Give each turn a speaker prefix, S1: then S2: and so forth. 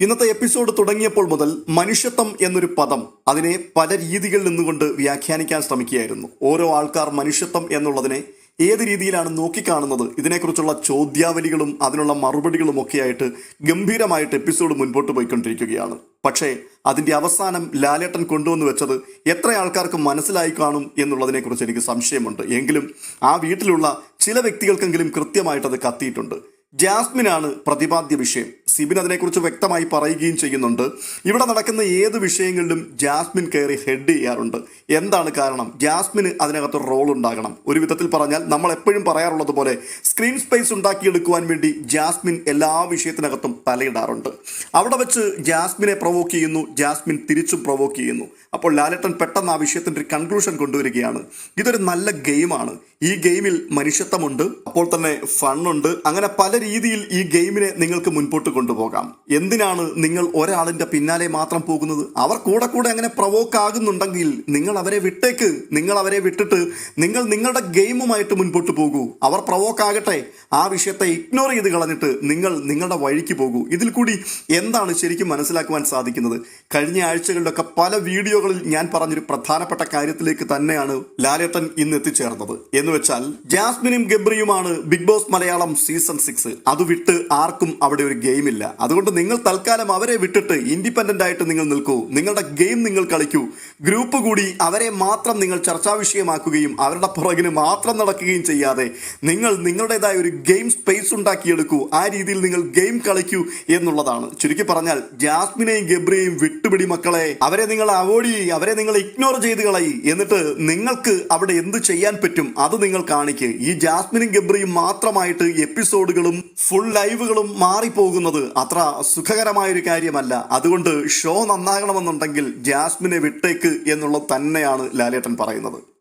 S1: ഇന്നത്തെ എപ്പിസോഡ് തുടങ്ങിയപ്പോൾ മുതൽ മനുഷ്യത്വം എന്നൊരു പദം അതിനെ പല രീതികളിൽ നിന്നുകൊണ്ട് വ്യാഖ്യാനിക്കാൻ ശ്രമിക്കുകയായിരുന്നു. ഓരോ ആൾക്കാർ മനുഷ്യത്വം എന്നുള്ളതിനെ ഏത് രീതിയിലാണ് നോക്കിക്കാണുന്നത്? ഇതിനെക്കുറിച്ചുള്ള ചോദ്യാവലികളും അതിനുള്ള മറുപടികളും ഒക്കെയായിട്ട് ഗംഭീരമായിട്ട് എപ്പിസോഡ് മുൻപോട്ട് പോയിക്കൊണ്ടിരിക്കുകയാണ്. പക്ഷേ അതിന്റെ അവസാനം ലാലേട്ടൻ കൊണ്ടുവന്ന് വെച്ചത് എത്ര ആൾക്കാർക്ക് മനസ്സിലായി കാണും എന്നുള്ളതിനെക്കുറിച്ച് എനിക്ക് സംശയമുണ്ട്. എങ്കിലും ആ വീട്ടിലുള്ള ചില വ്യക്തികൾക്കെങ്കിലും കൃത്യമായിട്ട് അത് കത്തിയിട്ടുണ്ട്. ജാസ്മിനാണ് പ്രതിപാദ്യ വിഷയം. സിബിൻ അതിനെക്കുറിച്ച് വ്യക്തമായി പറയുകയും ചെയ്യുന്നുണ്ട്. ഇവിടെ നടക്കുന്ന ഏത് വിഷയങ്ങളിലും ജാസ്മിൻ കയറി ഹെഡ് ചെയ്യാറുണ്ട്. എന്താണ് കാരണം? ജാസ്മിന് അതിനകത്ത് റോൾ ഉണ്ടാകണം. ഒരു വിധത്തിൽ പറഞ്ഞാൽ നമ്മൾ എപ്പോഴും പറയാറുള്ളത് പോലെ സ്ക്രീൻ സ്പേസ് ഉണ്ടാക്കിയെടുക്കുവാൻ വേണ്ടി ജാസ്മിൻ എല്ലാ വിഷയത്തിനകത്തും തലയിടാറുണ്ട്. അവിടെ വെച്ച് ജാസ്മിനെ പ്രൊവോക്ക് ചെയ്യുന്നു ജാസ്മിൻ തിരിച്ചും പ്രൊവോക്ക് ചെയ്യുന്നു. അപ്പോൾ ലാലട്ടൻ പെട്ടെന്ന് ആ വിഷയത്തിന്റെ ഒരു കൺക്ലൂഷൻ കൊണ്ടുവരികയാണ്. ഇതൊരു നല്ല ഗെയിമാണ് ഈ ഗെയിമിൽ മനുഷ്യത്വമുണ്ട് അപ്പോൾ തന്നെ ഫണ്ണുണ്ട്. അങ്ങനെ പല രീതിയിൽ ഈ ഗെയിമിനെ നിങ്ങൾക്ക് മുൻപോട്ട് കൊണ്ടുപോകാം. എന്തിനാണ് നിങ്ങൾ ഒരാളിന്റെ പിന്നാലെ മാത്രം പോകുന്നത്? അവർ കൂടെ കൂടെ അങ്ങനെ പ്രവോക്ക് ആകുന്നുണ്ടെങ്കിൽ നിങ്ങൾ അവരെ വിട്ടേക്ക്. നിങ്ങൾ അവരെ വിട്ടിട്ട് നിങ്ങൾ നിങ്ങളുടെ ഗെയിമുമായിട്ട് മുൻപോട്ട് പോകൂ. അവർ പ്രവോക്ക് ആകട്ടെ. ആ വിഷയത്തെ ഇഗ്നോർ ചെയ്ത് കളഞ്ഞിട്ട് നിങ്ങൾ നിങ്ങളുടെ വഴിക്ക് പോകൂ. ഇതിൽ കൂടി എന്താണ് ശരിക്കും മനസ്സിലാക്കുവാൻ സാധിക്കുന്നത്? കഴിഞ്ഞ ആഴ്ചകളിലൊക്കെ പല വീഡിയോകളിൽ ഞാൻ പറഞ്ഞൊരു പ്രധാനപ്പെട്ട കാര്യത്തിലേക്ക് തന്നെയാണ് ലാലേട്ടൻ ഇന്ന് എത്തിച്ചേർന്നത്. എന്ന് വെച്ചാൽ ജാസ്മിനും ഗബ്രിയുമാണ് Bigg Boss Malayalam season six. അത് വിട്ട് ആർക്കും അവിടെ ഒരു ഗെയിം ഇല്ല. അതുകൊണ്ട് നിങ്ങൾ തൽക്കാലം അവരെ വിട്ടിട്ട് ഇൻഡിപെൻഡന്റ് ആയിട്ട് നിങ്ങൾ നിൽക്കൂ. നിങ്ങളുടെ ഗെയിം നിങ്ങൾ കളിക്കൂ. ഗ്രൂപ്പ് കൂടി അവരെ മാത്രം നിങ്ങൾ ചർച്ചാ വിഷയമാക്കുകയും അവരുടെ പുറകിന് മാത്രം നടക്കുകയും ചെയ്യാതെ നിങ്ങൾ നിങ്ങളുടേതായ ഒരു ഗെയിം സ്പേസ് ഉണ്ടാക്കിയെടുക്കൂ. ആ രീതിയിൽ നിങ്ങൾ ഗെയിം കളിക്കൂ എന്നുള്ളതാണ്. ചുരുക്കി പറഞ്ഞാൽ ജാസ്മിനെയും ഗബ്രിയെയും വിട്ടുപിടി മക്കളെ. അവരെ നിങ്ങൾ അവോയ്ഡ് ചെയ്യ്. അവരെ നിങ്ങൾ ഇഗ്നോർ ചെയ്ത് കളയി. എന്നിട്ട് നിങ്ങൾക്ക് അവിടെ എന്ത് ചെയ്യാൻ പറ്റും അത് നിങ്ങൾ കാണിക്ക്. ഈ ജാസ്മിനും ഗബ്രിയും മാത്രമായിട്ട് എപ്പിസോഡുകളും ഫുൾ ലൈവുകളും മാറിപ്പോകുന്നത് അത്ര സുഖകരമായ ഒരു കാര്യമല്ല. അതുകൊണ്ട് ഷോ നന്നാകണമെന്നുണ്ടെങ്കിൽ ജാസ്മിനെ വിട്ടേക്ക് എന്നുള്ളത് തന്നെയാണ് ലാലേട്ടൻ പറയുന്നത്.